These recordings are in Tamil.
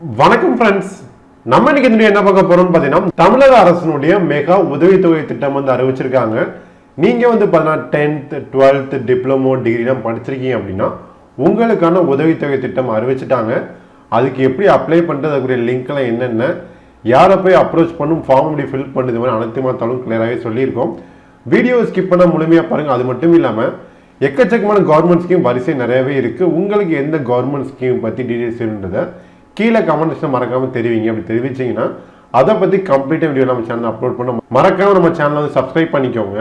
வணக்கம் ஃப்ரெண்ட்ஸ் நம்ம இன்னைக்கு இந்த என்ன பார்க்க போறோம்னு பார்த்தீங்கன்னா தமிழக அரசினுடைய மெகா உதவித்தொகை திட்டம் வந்து அறிவிச்சிருக்காங்க. நீங்க வந்து பார்த்தீங்கன்னா டென்த் டுவெல்த் டிப்ளமோ டிகிரிலாம் படிச்சிருக்கீங்க அப்படின்னா உங்களுக்கான உதவித்தொகை திட்டம் அறிவிச்சிட்டாங்க. அதுக்கு எப்படி அப்ளை பண்ணுறது அதுக்குரிய லிங்க்லாம் என்னென்ன யாரை போய் அப்ரோச் பண்ணும் ஃபார்ம் எப்படி ஃபில் பண்ணுது மாதிரி அனைத்து மாத்தாலும் கிளியராகவே சொல்லியிருக்கோம். வீடியோ ஸ்கிப் பண்ண முழுமையாக பாருங்க அது மட்டும் இல்லாமல் எக்கச்சக்கமான கவர்மெண்ட் ஸ்கீம் வரிசை நிறையவே இருக்கு. உங்களுக்கு எந்த கவர்மெண்ட் ஸ்கீம் பற்றி டீடைல்ஸ் வேணுன்றதை கீழே கமெண்ட்ஸில் மறக்காமல் தெரிவிங்க. அப்படி தெரிவிச்சீங்கன்னா அதை பற்றி கம்ப்ளீட்டாக வீடியோ நம்ம சேனல் அப்லோட் பண்ண மறக்காம நம்ம சேனலை வந்து சப்ஸ்கிரைப் பண்ணிக்கோங்க.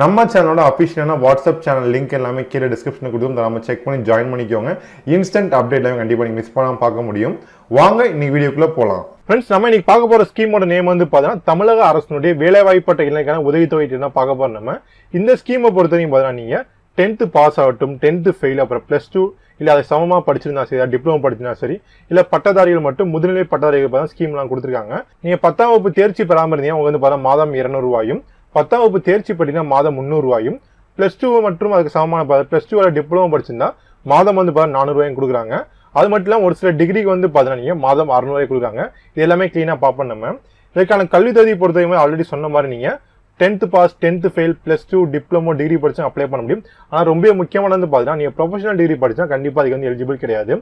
நம்ம சேனலோட அஃபிஷியலான வாட்ஸ்அப் சேனல் லிங்க் எல்லாமே கீழே டிஸ்கிரிப்ஷனில் கொடுத்து நம்ம செக் பண்ணி ஜாயின் பண்ணிக்கோங்க. இன்ஸ்டன்ட் அப்டேட் எல்லாமே கண்டிப்பாக நீங்கள் மிஸ் பண்ணாமல் பார்க்க முடியும். வாங்க இன்னைக்கு வீடியோக்குள்ளே போகலாம் ஃப்ரெண்ட்ஸ் நம்ம இன்னைக்கு பார்க்க போகிற ஸ்கீமோட நேம் வந்து பார்த்தீங்கன்னா தமிழக அரசினுடைய வேலைவாய்ப்பட்ட இளைஞருக்கான உதவித்தொகை தான் பார்க்க போகிறோம் நம்ம. இந்த ஸ்கீமை பொறுத்தவரைக்கும் பார்த்தீங்கன்னா நீங்கள் டென்த்து பாஸ் ஆகட்டும் டென்த்து ஃபெயில் அப்புறம் ப்ளஸ் டூ இல்லை அதை சமமாக படிச்சிருந்தா சரி டிப்ளமோ படிச்சிருந்தா சரி இல்லை பட்டதாரிகள் மட்டும் முதுநிலை பட்டதாரிகள் பார்த்தா ஸ்கீம்லாம் கொடுத்துருக்காங்க. நீங்கள் பத்தாம் வகுப்பு தேர்ச்சி பெறாமல் இருந்தீங்க உங்களுக்கு வந்து பார்த்தா மாதம் இரநூறுவாயும் பத்தாம் வகுப்பு தேர்ச்சி படினா மாதம் முந்நூறுவாயும் ப்ளஸ் டூ மற்றும் அதுக்கு சமமான ப்ளஸ் டூ டிப்ளமோ படிச்சிருந்தா மாதம் வந்து பார்த்தா நானூறுவாயும் கொடுக்குறாங்க. அது மட்டும் இல்லாமல் ஒரு சில டிகிரிக்கு வந்து பார்த்தீங்கன்னா நீங்கள் மாதம் அறநூறுவாய் கொடுக்குறாங்க. இது எல்லாமே க்ளீனாக பார்ப்போம் நம்ம. இதற்கான கல்வி தகுதி பொறுத்தவரைக்கும் ஆல்ரெடி சொன்ன மாதிரி நீங்கள் tenth pass tenth fail plus two diploma degree படித்தா அப்ளை பண்ண முடியும். ஆனால் ரொம்ப முக்கியமானது பார்த்தீங்கன்னா நீங்கள் ப்ரொஃபஷனல் டிகிரி படித்தா கண்டிப்பாக அதுக்கு வந்து எலிஜிபிள் கிடையாது.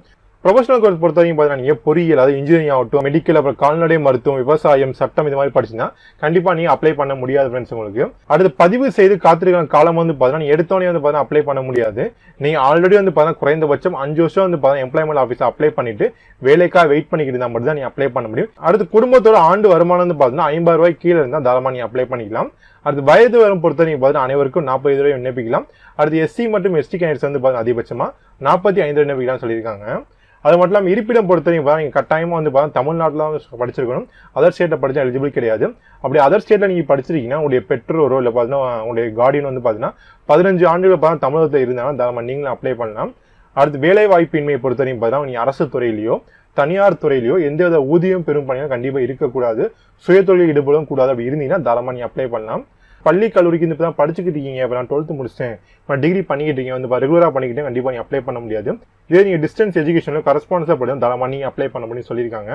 ப்ரொஃபஷனல் கோர்ஸ் பொறுத்த வரைக்கும் பார்த்தீங்கன்னா நீங்கள் பொறியியல் அதாவது இன்ஜினியரிங் ஆகட்டும் மெடிக்கல் அப்புறம் கால்நடை மருத்துவம் விவசாயம் சட்டம் இது மாதிரி படிச்சுன்னா கண்டிப்பாக நீங்கள் அப்ளை பண்ண முடியாது ஃப்ரெண்ட்ஸ் உங்களுக்கு. அடுத்து பதிவு செய்து காத்திருக்கிற காலம் வந்து பார்த்தீங்கன்னா நீ எடுத்தோடனே வந்து பார்த்தீங்கன்னா அப்ளை பண்ண முடியாது. நீங்கள் ஆல்ரெடி வந்து பார்த்தீங்கன்னா குறைந்தபட்சம் அஞ்சு வருஷம் வந்து பார்த்தீங்கன்னா எம்ப்ளாய்மெண்ட் ஆஃபீஸ் அப்ளை பண்ணிட்டு வேலைக்காக வெயிட் பண்ணிக்கிட்டு இருந்தால் மட்டும் தான் நீ அப்ளை பண்ண முடியும். அடுத்து குடும்பத்தோட ஆண்டு வருமானம் வந்து பார்த்தீங்கன்னா ஐம்பது ரூபாய் கீழே இருந்தால் தாராளமாக நீ அப்ளை பண்ணிக்கலாம். அடுத்து வயது வரும் பொறுத்த நீங்கள் பார்த்தீங்கன்னா அனைவருக்கும் நாற்பது ரூபாய் விண்ணப்பிக்கலாம். அடுத்து எஸ்சி மற்றும் எஸ்டி கேண்டிடேட்ஸ் வந்து பார்த்தீங்கன்னா அதிகபட்சமாக நாற்பத்தி ஐந்து விண்ணப்பிக்கலாம்னு சொல்லியிருக்காங்க. அது மட்டும் இல்லாமல் இருப்பிடம் பொறுத்த பார்த்தா நீங்கள் கட்டாயமாக வந்து பார்த்தா தமிழ்நாட்டில் வந்து படிச்சிருக்கணும். அதர் ஸ்டேட்டில் படித்தா எலிஜிபிள் கிடையாது. அப்படி அதர் ஸ்டேட்டில் நீங்கள் படிச்சிருக்கீங்கன்னா உங்களுடைய பெற்றோரோ இல்லை பார்த்தீங்கன்னா உங்களுடைய கார்டியன் வந்து பார்த்தீங்கன்னா பதினஞ்சு ஆண்டுகள் பார்த்தா தமிழகத்தில் இருந்தாலும் தாராளமாக நீங்களும் அப்ளை பண்ணலாம். அடுத்து வேலை வாய்ப்பின்மையை பொறுத்தவரைக்கும் பார்த்தீங்கன்னா நீங்கள் அரசு துறையிலையோ தனியார் துறையிலையோ எந்த வித ஊதியம் பெரும் பணியாக கண்டிப்பாக இருக்கக்கூடாது. சுயதொழில் ஈடுபடவும் கூடாது. அப்படி இருந்தீங்கன்னா தாராளமாக நீ அப்ளை பண்ணலாம். பள்ளி கல்லூரிக்கு இந்த இப்போ தான் படிச்சுக்கிட்டு இருக்கீங்க. இப்போ நான் டுவெல்த்து முடிச்சிட்டேன். இப்போ டிகிரி பண்ணிக்கிட்டு இருக்கீங்க வந்து ரெகுலராக பண்ணிக்கிட்டே கண்டிப்பாக நீ அப்ளை பண்ண முடியாது. இதே நீங்கள் டிஸ்டன்ஸ் எஜுகேஷனில் கரஸ்பான்ஸாக படிக்கும் தாராளமாக நீ அப்ளை பண்ண முடியும் சொல்லியிருக்காங்க.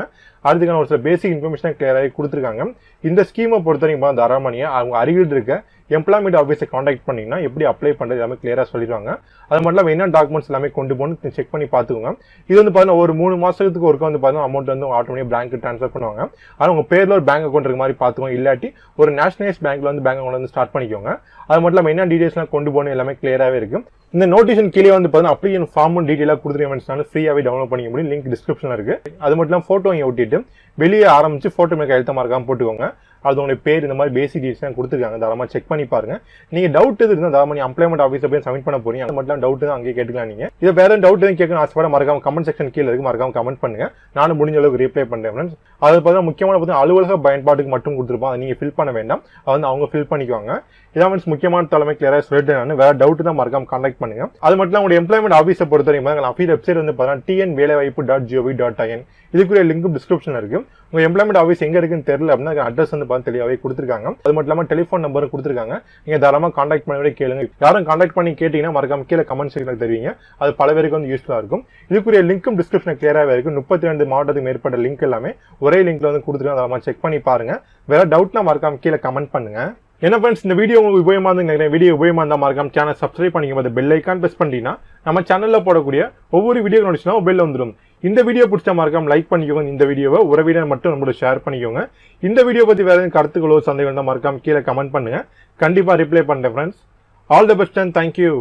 அதுக்கான ஒரு சில பேசிக் இன்ஃபர்மேஷன் கிளியராகி கொடுத்துருக்காங்க. இந்த ஸ்கீமை பொறுத்த வரைக்கும் தாராளமாக அவங்க அருகில் இருக்க. எம்ப்ளாய்மெண்ட் ஆஃபீஸை காண்டாக்ட் பண்ணிங்கன்னா எப்படி அப்ளை பண்ணுறது எல்லாமே கிளியராக சொல்லிடுவாங்க. அது மட்டும் இல்லாமல் என்ன டாக்குமெண்ட்ஸ் எல்லாமே கொண்டு போகணும் செக் பண்ணி பார்த்துக்கோங்க. இது வந்து பார்த்தீங்கன்னா ஒரு மூணு மாதத்துக்கு ஒருக்கா வந்து பார்த்தீங்கன்னா அமௌண்ட் வந்து ஆட்டோமேட்டிக் பேங்க் ட்ரான்ஸ்ஃபர் பண்ணுவாங்க. ஆனால் உங்கள் பேரில் ஒரு பேங்க் அக்கௌண்ட் இருக்க மாதிரி பார்த்துக்கோங்க. இல்லாட்டி ஒரு நேஷனலைஸ் பேங்க்ல வந்து பேங்க் அக்கௌண்ட் வந்து ஸ்டார்ட் பண்ணிக்கோங்க. அது மட்டும் இல்லாமல் என்ன டீட்டெயில்ஸ்லாம் கொண்டு போகணும் எல்லாமே கிளியராகவே இருக்கும் இந்த நோட்டிஷன் கீழே வந்து பார்த்தீங்கன்னா அப்ளிகேஷன் ஃபார்மும் டீட்டெயிலாக கொடுத்துருக்கேன் ஃப்ரீயாகவே டவுன்லோட் பண்ணிக்க முடியும். லிங்க் டிஸ்கிரிப்ஷனில் இருக்குது அது மட்டும் இல்லாமல் ஃபோட்டோ இங்கே ஒட்டிட்டு வெளியே ஆரம்பித்து ஃபோட்டோ மேலே எழுத்த மறக்காம போட்டுக்கோங்க. அது பேர் இந்த மாதிரி பேசிக் டீட்டெயில்ஸ் கொடுத்துருக்காங்க. தாராளமாக செக் பண்ணி பாருங்க. நீங்க டவுட் எது இருந்தால் தாராளமாக நீ அம்ப்ளாய்மெண்ட் ஆஃபீஸில் போய் சப்மிட் பண்ண போறீங்க. அது மட்டும் டவுட் தான் அங்கேயே கேட்டுக்கலாம் நீங்க. இதை வேற டவுட் எதுவும் கேட்கணும் ஆசைப்பட மறக்காம கமெண்ட் செக்ஷன் கீழே இருக்கு. மறக்காம கமெண்ட் பண்ணுங்க. நானும் முடிஞ்ச அளவுக்கு ரிப்ளை பண்ணுறேன் ஃப்ரெண்ட்ஸ் அது பார்த்தா முக்கியமான பார்த்தா அலுவலக பயன்பாட்டுக்கு மட்டும் கொடுத்துருப்போம். அதை நீங்க ஃபில் பண்ண வேண்டாம். அதை வந்து அவங்க ஃபில் பண்ணிக்குவாங்க. இதான் மீன்ஸ் முக்கியமான தலைமை கிளியராக சொல்லிட்டு நான் வேற டவுட் தான் மறக்காம கான்டாக்ட் பண்ணுங்க. அது மட்டும் இல்லாமல் உங்களுடைய எம்ப்ளாய்மெண்ட் ஆஃபீஸை பொறுத்த வரைக்கும் அஃபீஸ் வெப்சைட் வந்து பார்த்தீங்கன்னா டிஎன் வேலைவாய்ப்பு டாட் ஜிஓவி டாட் ஐஎன் இதுக்குரிய லிங்க் டிஸ்கிரிப்ஷன் இருக்கு. உங்கள் எம்ப்ளாய்மெண்ட் ஆஃபீஸ் எங்கே இருக்குன்னு தெரியல அப்படின்னா அட்ரஸ் வந்து இருப்பான்னு தெளிவாகவே கொடுத்துருக்காங்க. அது மட்டும் இல்லாமல் டெலிஃபோன் நம்பரும் கொடுத்துருக்காங்க. நீங்க தாராளமாக காண்டாக்ட் பண்ணி கேளுங்க. யாரும் காண்டாக்ட் பண்ணி கேட்டீங்கன்னா மறக்காம கீழே கமெண்ட் செக்ஷனில் தெரிவிங்க. அது பல பேருக்கு வந்து யூஸ்ஃபுல்லாக இருக்கும். இதுக்குரிய லிங்க்கும் டிஸ்கிரிப்ஷன் கிளியராகவே இருக்கும் முப்பத்தி ரெண்டு மாவட்டத்துக்கு மேற்பட்ட லிங்க் எல்லாமே ஒரே லிங்க்ல வந்து கொடுத்துருக்காங்க. தாராளமாக செக் பண்ணி பாருங்க. வேற டவுட்னா மறக்காம கீழே கமெண்ட் பண்ணுங்க. என்ன ஃப்ரெண்ட்ஸ் இந்த வீடியோ உங்களுக்கு உபயோகமாக இருந்து நினைக்கிறேன். வீடியோ உபயோகமாக இருந்தால் மறக்காம சேனல் சப்ஸ்கிரைப் பண்ணிக்கும் போது பெல் ஐக்கான் ப்ரெஸ் பண்ணிட்டீங்கன்னா நம்ம சேனல்ல போடக்கூடிய ஒவ்வொரு வீடியோ நோட்டிஸ்னா பெல் வந்துடும். இந்த வீடியோ பிடிச்சா மறக்காம லைக் பண்ணிக்கோங்க. இந்த வீடியோவை உறவினர் மட்டும் நம்மளோட ஷேர் பண்ணிக்கோங்க. இந்த வீடியோ பத்தி வேற எதுவும் கருத்துக்களோ சந்தேகம் தான் மறக்காம கீழே கமெண்ட் பண்ணுங்க. கண்டிப்பா ரிப்ளை பண்றேன் friends all the best and thank you